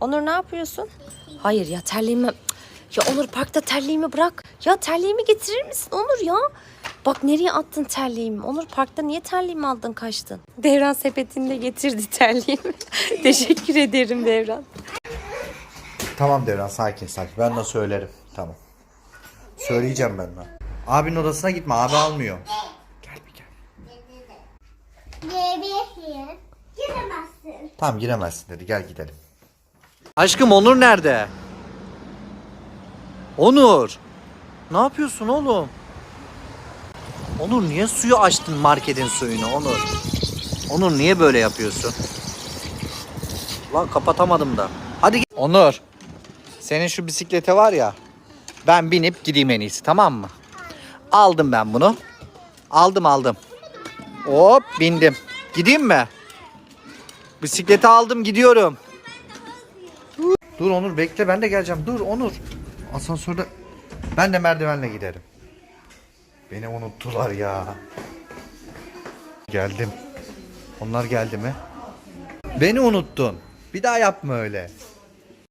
Onur ne yapıyorsun? Hayır ya terliğimi... Ya Onur parkta terliğimi bırak. Ya terliğimi getirir misin Onur ya? Bak nereye attın terliğimi? Onur parkta niye terliğimi aldın kaçtın? Devran sepetinde getirdi terliğimi. Teşekkür ederim Devran. Tamam Devran sakin sakin. Ben de söylerim. Tamam. Söyleyeceğim ben de. Abinin odasına gitme. Abi almıyor. Gel bir gel. Giremezsin. Tamam giremezsin dedi. Gel gidelim. Aşkım Onur nerede? Onur. Ne yapıyorsun oğlum? Onur niye suyu açtın marketin suyunu Onur? Onur niye böyle yapıyorsun? Lan kapatamadım da. Hadi git. Onur. Senin şu bisiklete var ya. Ben binip gideyim en iyisi tamam mı? Aldım ben bunu. Aldım aldım. Hop bindim. Gideyim mi? Bisikleti aldım gidiyorum. Dur Onur bekle ben de geleceğim. Dur Onur. Asansörde ben de merdivenle giderim. Beni unuttular ya. Geldim. Onlar geldi mi? Beni unuttun. Bir daha yapma öyle.